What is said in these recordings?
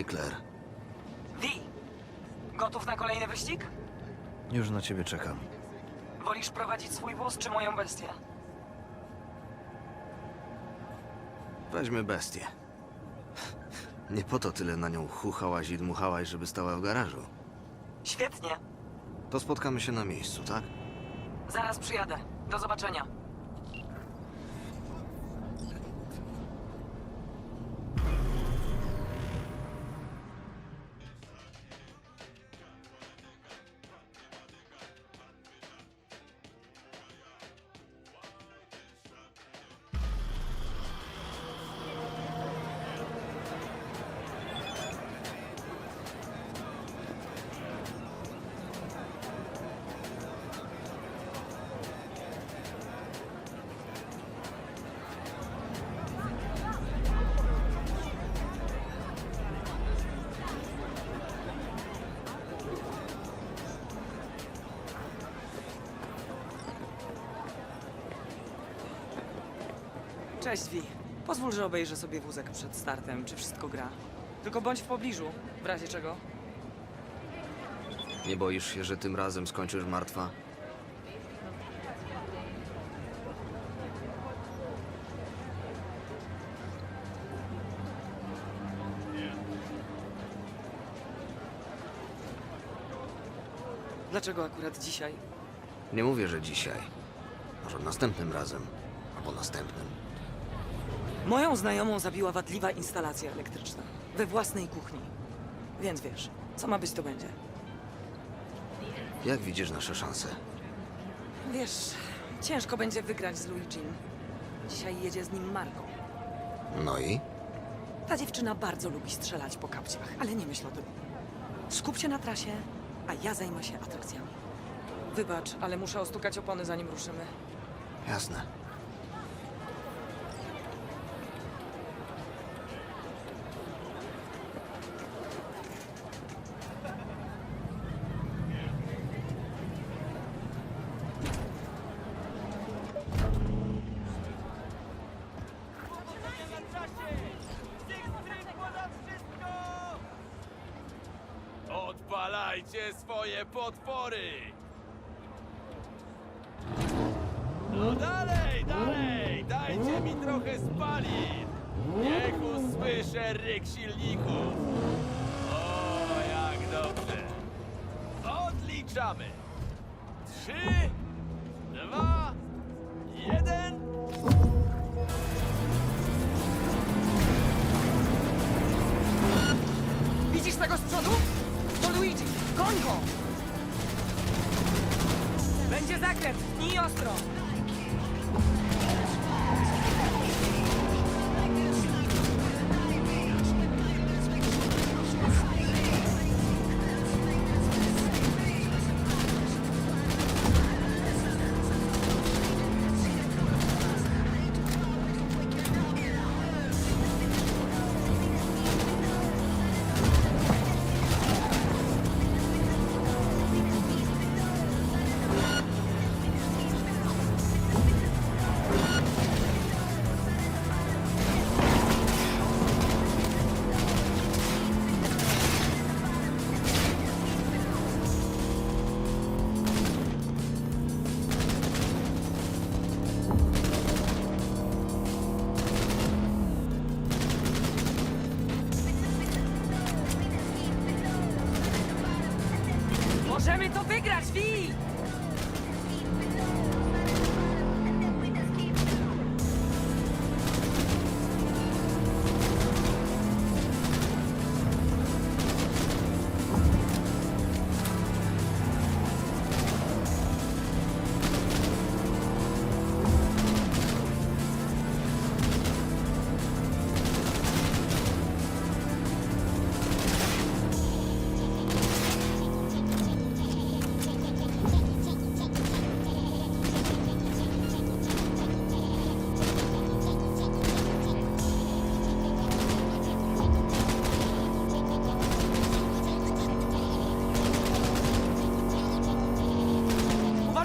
Claire. Wi! Gotów na kolejny wyścig? Już na ciebie czekam. Wolisz prowadzić swój wóz czy moją bestię? Weźmy bestię. Nie po to tyle na nią chuchałaś i dmuchałaś, żeby stała w garażu. Świetnie. To spotkamy się na miejscu, tak? Zaraz przyjadę. Do zobaczenia. Cześć, Wi. Pozwól, że obejrzę sobie wózek przed startem, czy wszystko gra. Tylko bądź w pobliżu, w razie czego. Nie boisz się, że tym razem skończysz martwa? Dlaczego akurat dzisiaj? Nie mówię, że dzisiaj. Może następnym razem. Albo następnym. Moją znajomą zabiła wadliwa instalacja elektryczna. We własnej kuchni. Więc wiesz, co ma być, to będzie. Jak widzisz nasze szanse? Wiesz, ciężko będzie wygrać z Luigim. Dzisiaj jedzie z nim Marką. No i? Ta dziewczyna bardzo lubi strzelać po kapciach, ale nie myśl o tym. Skup się na trasie, a ja zajmę się atrakcjami. Wybacz, ale muszę ostukać opony, zanim ruszymy. Jasne. Odpalajcie swoje podpory! No dalej, dalej! Dajcie mi trochę spalin! Niech usłyszę ryk silników! O, jak dobrze! Odliczamy! Trzy, dwa, jeden... Widzisz tego z przodu? Będzie zakręt! Tnij ostro! Brasil!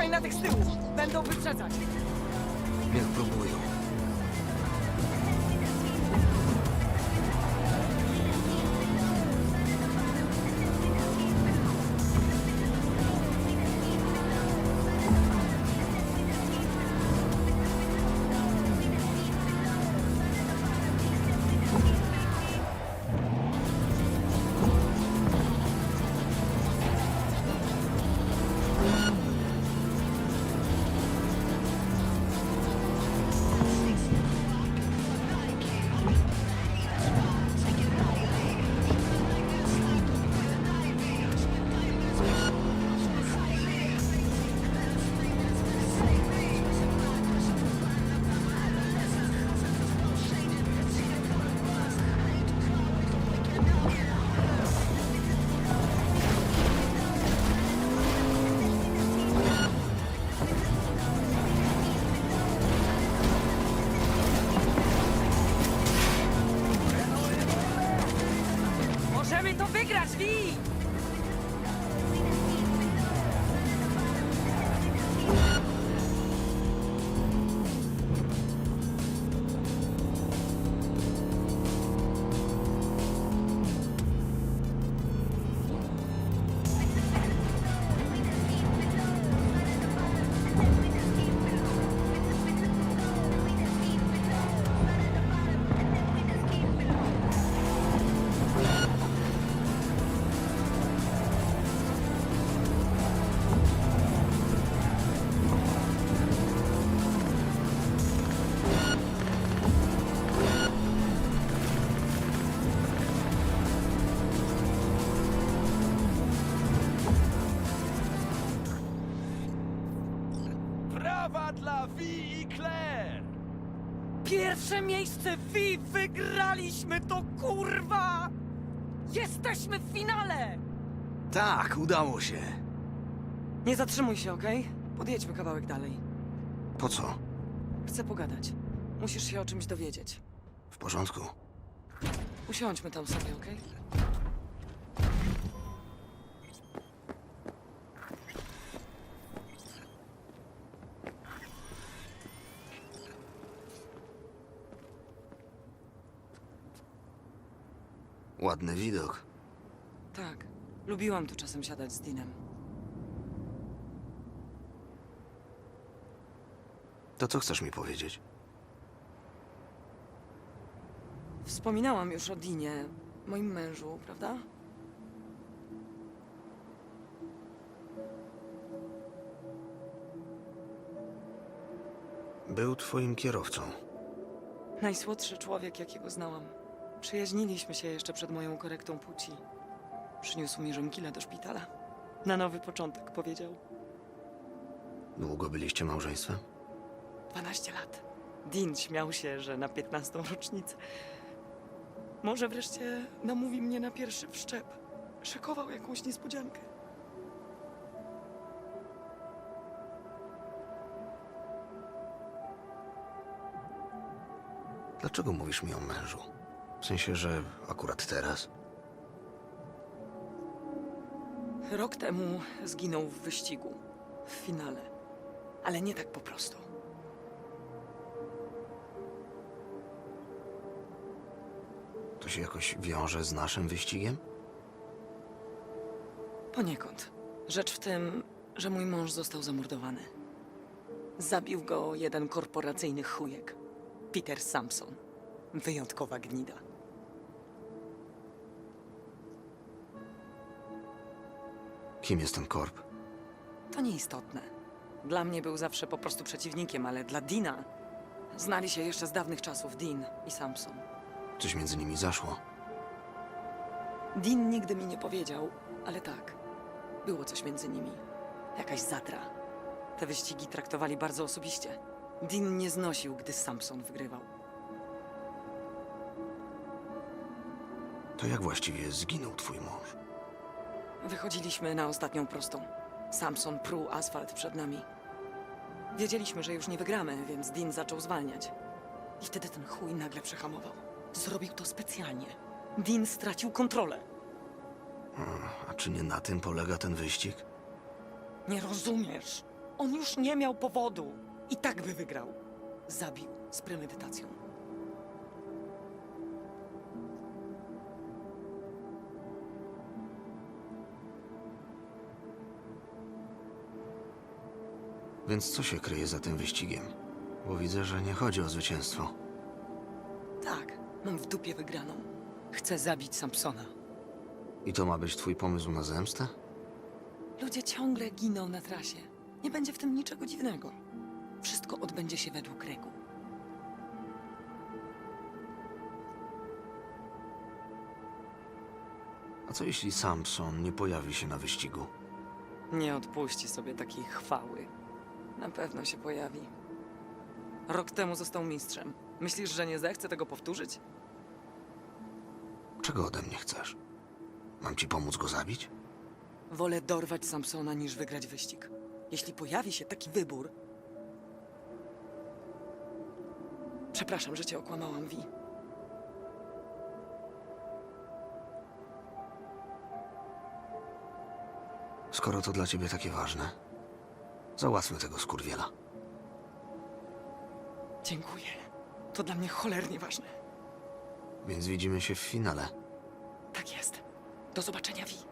Uważaj na tych z tyłu! Będą wyprzedzać! Niech próbują. Pierwsze miejsce, Wi! Wygraliśmy to, kurwa! Jesteśmy w finale! Tak, udało się. Nie zatrzymuj się, okej? Podjedźmy kawałek dalej. Po co? Chcę pogadać. Musisz się o czymś dowiedzieć. W porządku. Usiądźmy tam sobie, okej? Ładny widok. Tak. Lubiłam tu czasem siadać z Dinem. To co chcesz mi powiedzieć? Wspominałam już o Dinie, moim mężu, prawda? Był twoim kierowcą. Najsłodszy człowiek, jakiego znałam. Przyjaźniliśmy się jeszcze przed moją korektą płci. Przyniósł mi żonkile do szpitala. Na nowy początek, powiedział. Długo byliście małżeństwem? 12 lat. Dean śmiał się, że na 15 rocznicę. Może wreszcie namówi mnie na pierwszy wszczep. Szykował jakąś niespodziankę. Dlaczego mówisz mi o mężu? W sensie, że akurat teraz? Rok temu zginął w wyścigu. W finale. Ale nie tak po prostu. To się jakoś wiąże z naszym wyścigiem? Poniekąd. Rzecz w tym, że mój mąż został zamordowany. Zabił go jeden korporacyjny chujek. Peter Sampson. Wyjątkowa gnida. Kim jest ten korp? To nieistotne. Dla mnie był zawsze po prostu przeciwnikiem, ale dla Dina znali się jeszcze z dawnych czasów Dean i Sampson. Coś między nimi zaszło? Dean nigdy mi nie powiedział, ale tak, było coś między nimi. Jakaś zadra. Te wyścigi traktowali bardzo osobiście. Dean nie znosił, gdy Sampson wygrywał. To jak właściwie zginął twój mąż? Wychodziliśmy na ostatnią prostą. Samson pruł asfalt przed nami. Wiedzieliśmy, że już nie wygramy, więc Dean zaczął zwalniać. I wtedy ten chuj nagle przehamował. Zrobił to specjalnie. Dean stracił kontrolę. A czy nie na tym polega ten wyścig? Nie rozumiesz. On już nie miał powodu. I tak by wygrał. Zabił z premedytacją. Więc co się kryje za tym wyścigiem? Bo widzę, że nie chodzi o zwycięstwo. Tak, mam w dupie wygraną. Chcę zabić Samsona. I to ma być twój pomysł na zemstę? Ludzie ciągle giną na trasie. Nie będzie w tym niczego dziwnego. Wszystko odbędzie się według reguł. A co jeśli Samson nie pojawi się na wyścigu? Nie odpuści sobie takiej chwały. Na pewno się pojawi. Rok temu został mistrzem. Myślisz, że nie zechce tego powtórzyć? Czego ode mnie chcesz? Mam ci pomóc go zabić? Wolę dorwać Samsona niż wygrać wyścig. Jeśli pojawi się taki wybór. Przepraszam, że cię okłamałam, Vi. Skoro to dla ciebie takie ważne, załatwmy tego skurwiela. Dziękuję. To dla mnie cholernie ważne. Więc widzimy się w finale. Tak jest. Do zobaczenia, Vi.